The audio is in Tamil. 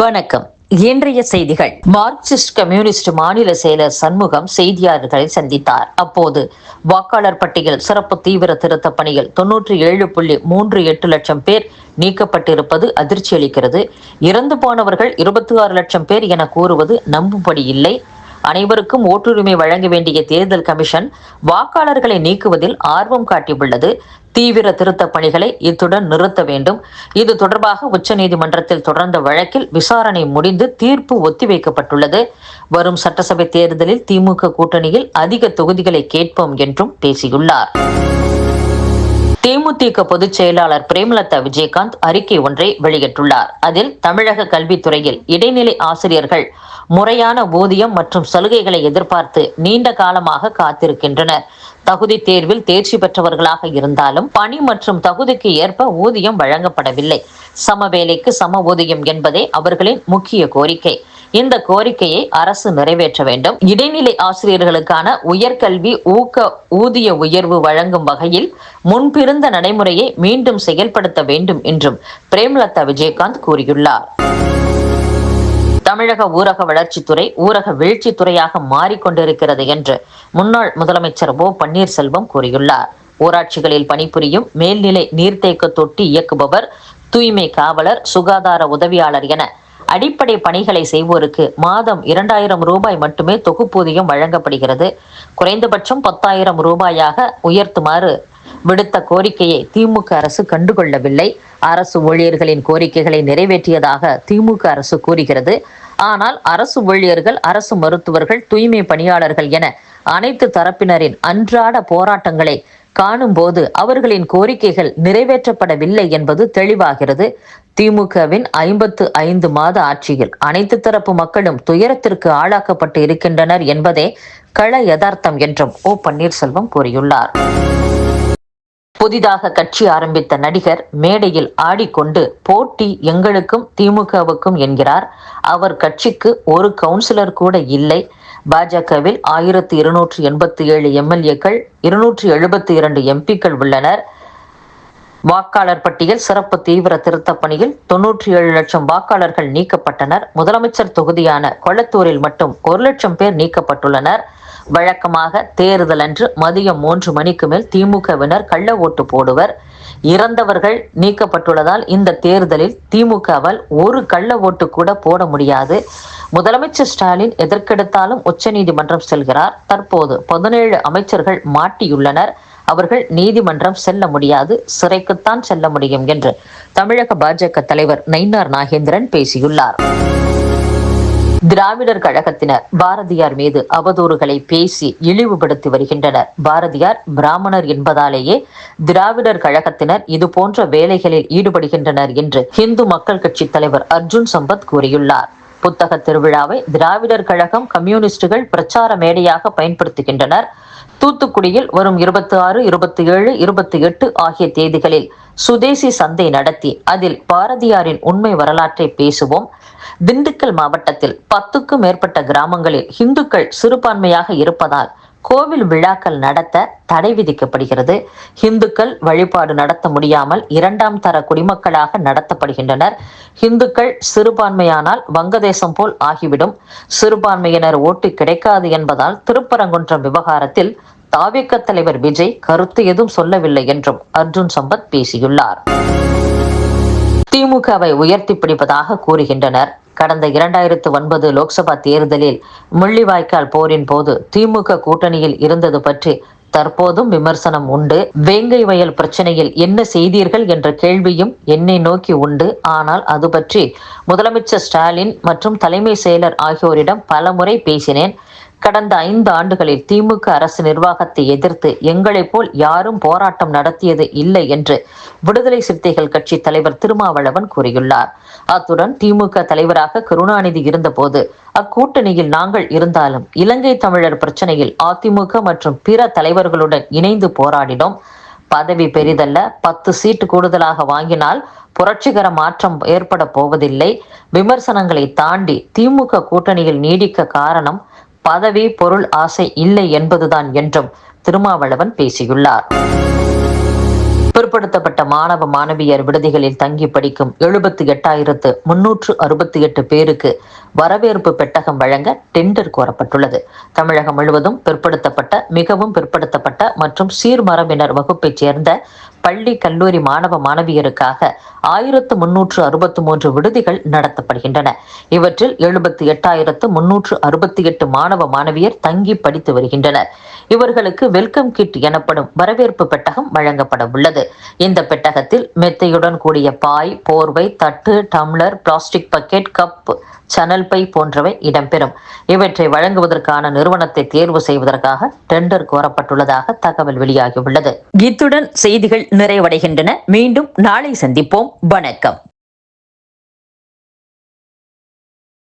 வணக்கம். இன்றைய செய்திகள். மார்க்சிஸ்ட் கம்யூனிஸ்ட் மாநில செயலர் சண்முகம் செய்தியாளர்களை சந்தித்தார். அப்போது வாக்காளர் பட்டியல் சிறப்பு தீவிர திருத்த பணியில் தொன்னூற்றி ஏழு புள்ளி மூன்று எட்டு லட்சம் பேர் நீக்கப்பட்டிருப்பது அதிர்ச்சி அளிக்கிறது இறந்து போனவர்கள் இருபத்தி ஆறு லட்சம் பேர் என கூறுவது நம்பும்படி இல்லை. அனைவருக்கும் ஓட்டுரிமை வழங்க வேண்டிய தேர்தல் கமிஷன் வாக்காளர்களை நீக்குவதில் ஆர்வம் காட்டியுள்ளது. தீவிர திருத்த பணிகளை இத்துடன் நிறுத்த வேண்டும். இது தொடர்பாக உச்சநீதிமன்றத்தில் தொடர்ந்த வழக்கில் விசாரணை முடிந்து தீர்ப்பு ஒத்திவைக்கப்பட்டுள்ளது. வரும் சட்டசபை தேர்தலில் திமுக கூட்டணியில் அதிக தொகுதிகளை கேட்போம் என்றும் பேசியுள்ளார். தேமுதிக பொதுச் செயலாளர் பிரேமலதா விஜயகாந்த் அறிக்கை ஒன்றை வெளியிட்டுள்ளார். அதில் தமிழக கல்வித்துறையில் இடைநிலை ஆசிரியர்கள் முறையான ஊதியம் மற்றும் சலுகைகளை எதிர்பார்த்து நீண்ட காலமாக காத்திருக்கின்றனர். தகுதி தேர்வில் தேர்ச்சி பெற்றவர்களாக இருந்தாலும் பணி மற்றும் தகுதிக்கு ஏற்ப ஊதியம் வழங்கப்படவில்லை. சம வேலைக்கு சம ஊதியம் என்பதே அவர்களின் முக்கிய கோரிக்கை. இந்த கோரிக்கையை அரசு நிறைவேற்ற வேண்டும். இடைநிலை ஆசிரியர்களுக்கான உயர்கல்வி ஊக்க ஊதிய உயர்வு வழங்கும் வகையில் முன்பிருந்த நடைமுறையை மீண்டும் செயல்படுத்த வேண்டும் என்றும் பிரேமலதா விஜயகாந்த் கூறியுள்ளார். தமிழக ஊரக வளர்ச்சித்துறை ஊரக வீழ்ச்சித்துறையாக மாறிக்கொண்டிருக்கிறது என்று முன்னாள் முதலமைச்சர் ஓ பன்னீர்செல்வம் கூறியுள்ளார். ஊராட்சிகளில் பணிபுரியும் மேல்நிலை நீர்த்தேக்க தொட்டி இயக்குபவர் தூய்மை காவலர் சுகாதார உதவியாளர் என அடிப்படை பணிகளை செய்வோருக்கு மாதம் இரண்டாயிரம் ரூபாய் மட்டுமே தொகுப்பூதியம் வழங்கப்படுகிறது. குறைந்தபட்சம் பத்தாயிரம் ரூபாயாக உயர்த்துமாறு விடுத்த கோரிக்கையை திமுக அரசு கண்டுகொள்ளவில்லை. அரசு ஊழியர்களின் கோரிக்கைகளை நிறைவேற்றியதாக திமுக அரசு கூறுகிறது. ஆனால் அரசு ஊழியர்கள் அரசு மருத்துவர்கள் தூய்மை பணியாளர்கள் என அனைத்து தரப்பினரின் அன்றாட போராட்டங்களை காணும்போது அவர்களின் கோரிக்கைகள் நிறைவேற்றப்படவில்லை என்பது தெளிவாகிறது. திமுகவின் ஐம்பத்து ஐந்து மாத ஆட்சியில் அனைத்து தரப்பு மக்களும் துயரத்திற்கு ஆளாக்கப்பட்டு இருக்கின்றனர் என்பதே கள யதார்த்தம் என்றும் ஓ பன்னீர்செல்வம் கூறியுள்ளார். புதிதாக கட்சி ஆரம்பித்த நடிகர் மேடையில் ஆடிக்கொண்டு போட்டி எங்களுக்கும் திமுகவுக்கும் என்கிறார். அவர் கட்சிக்கு ஒரு கவுன்சிலர் கூட இல்லை. பாஜகவில் ஆயிரத்தி இருநூற்றி எண்பத்தி ஏழு எம்எல்ஏக்கள் இருநூற்றி எழுபத்தி இரண்டு எம்பிக்கள் உள்ளனர். வாக்காளர் பட்டியல் சிறப்பு தீவிர திருத்தப் பணியில் தொன்னூற்றி ஏழு லட்சம் வாக்காளர்கள் நீக்கப்பட்டனர். முதலமைச்சர் தொகுதியான கொளத்தூரில் மட்டும் ஒரு லட்சம் பேர் நீக்கப்பட்டுள்ளனர். வழக்கமாக தேர்தல் அன்று மதியம் மூன்று மணிக்கு மேல் திமுகவினர் கள்ள ஓட்டு போடுவர். இறந்தவர்கள் நீக்கப்பட்டுள்ளதால் இந்த தேர்தலில் திமுகவால் ஒரு கள்ள ஓட்டு கூட போட முடியாது. முதலமைச்சர் ஸ்டாலின் எதற்கெடுத்தாலும் உச்சநீதிமன்றம் செல்கிறார். தற்போது பதினேழு அமைச்சர்கள் மாட்டியுள்ளனர். அவர்கள் நீதிமன்றம் செல்ல முடியாது சிறைக்குத்தான் செல்ல முடியும் என்று தமிழக பாஜக தலைவர் நயினார் நாகேந்திரன் பேசியுள்ளார். திராவிடர் கழகத்தினர் பாரதியார் மீது அவதூறுகளை பேசி இழிவுபடுத்தி வருகின்றனர். பாரதியார் பிராமணர் என்பதாலேயே திராவிடர் கழகத்தினர் இது போன்ற வேலைகளில் ஈடுபடுகின்றனர் என்று இந்து மக்கள் கட்சி தலைவர் அர்ஜுன் சம்பத் கூறியுள்ளார். புத்தக திருவிழாவை திராவிடர் கழகம் கம்யூனிஸ்டுகள் பிரச்சார மேடையாக பயன்படுத்துகின்றனர். தூத்துக்குடியில் வரும் இருபத்தி ஆறு இருபத்தி ஏழு இருபத்தி எட்டு ஆகிய தேதிகளில் சுதேசி சந்தை நடத்தி அதில் பாரதியாரின் உண்மை வரலாற்றை பேசுவோம். திண்டுக்கல் மாவட்டத்தில் பத்துக்கும் மேற்பட்ட கிராமங்களில் இந்துக்கள் சிறுபான்மையாக இருப்பதால் கோவில் விழாக்கள் நடத்த தடை விதிக்கப்படுகிறது. இந்துக்கள் வழிபாடு நடத்த முடியாமல் இரண்டாம் தர குடிமக்களாக நடத்தப்படுகின்றனர். இந்துக்கள் சிறுபான்மையானால் வங்கதேசம் போல் ஆகிவிடும். சிறுபான்மையினர் ஓட்டு கிடைக்காது என்பதால் திருப்பரங்குன்றம் விவகாரத்தில் தாவிக்க தலைவர் விஜய் கருத்து எதுவும் சொல்லவில்லை என்றும் அர்ஜுன் சம்பத் பேசியுள்ளார். திமுகவை உயர்த்தி பிடிப்பதாக கூறுகின்றனர். கடந்த இரண்டாயிரத்து ஒன்பது லோக்சபா தேர்தலில் முள்ளிவாய்க்கால் போரின் போது திமுக கூட்டணியில் இருந்தது பற்றி தற்போதும் விமர்சனம் உண்டு. வேங்கை வயல் பிரச்சனையில் என்ன செய்தீர்கள் என்ற கேள்வியும் என்னை நோக்கி உண்டு. ஆனால் அது பற்றி முதலமைச்சர் ஸ்டாலின் மற்றும் தலைமை செயலர் ஆகியோரிடம் பலமுறை பேசினேன். கடந்த ஐந்து ஆண்டுகளில் திமுக அரசு நிர்வாகத்தை எதிர்த்து எங்களைப் போல் யாரும் போராட்டம் நடத்தியது இல்லை என்று விடுதலை சிறுத்தைகள் கட்சி தலைவர் திருமாவளவன் கூறியுள்ளார். அத்துடன் திமுக தலைவராக கருணாநிதி இருந்தபோது அக்கூட்டணியில் நாங்கள் இருந்தாலும் இலங்கை தமிழர் பிரச்சனையில் அதிமுக மற்றும் பிற தலைவர்களுடன் இணைந்து போராடினோம். பதவி பெரிதல்ல பத்து சீட்டு கூடுதலாக வாங்கினால் புரட்சிகர மாற்றம் ஏற்பட போவதில்லை. விமர்சனங்களை தாண்டி திமுக கூட்டணியில் நீடிக்க காரணம் பதவி பொருள் ஆசை இல்லை என்பதுதான் என்றும் திருமாவளவன் பேசியுள்ளார். பிற்படுத்தப்பட்ட மாணவ மாணவியர் விடுதிகளில் தங்கி படிக்கும் எழுபத்தி எட்டாயிரத்து முன்னூற்று அறுபத்தி எட்டு பேருக்கு வரவேற்பு பெட்டகம் வழங்க டெண்டர் கோரப்பட்டுள்ளது. தமிழகம் முழுவதும் பிற்படுத்தப்பட்ட மிகவும் பிற்படுத்தப்பட்ட மற்றும் சீர்மரபினர் வகுப்பைச் சேர்ந்த பள்ளி கல்லூரி மாணவ மாணவியருக்காக ஆயிரத்து முன்னூற்று அறுபத்தி மூன்று விடுதிகள் நடத்தப்படுகின்றன. இவற்றில் எழுபத்தி எட்டாயிரத்து முன்னூற்று அறுபத்தி எட்டு மாணவ மாணவியர் தங்கி படித்து வருகின்றனர். இவர்களுக்கு வெல்கம் கிட் எனப்படும் வரவேற்பு பெட்டகம் வழங்கப்பட உள்ளது இந்த பெட்டகத்தில் மெத்தையுடன் கூடிய பாய் போர்வை தட்டு டம்ளர் பிளாஸ்டிக் பக்கெட் கப் சனல் பை போன்றவை இடம்பெறும். இவற்றை வழங்குவதற்கான நிறுவனத்தை தேர்வு செய்வதற்காக டெண்டர் கோரப்பட்டுள்ளதாக தகவல் வெளியாகியுள்ளது. இத்துடன் செய்திகள் நிறைவடைகின்றன. மீண்டும் நாளை சந்திப்போம். வணக்கம்.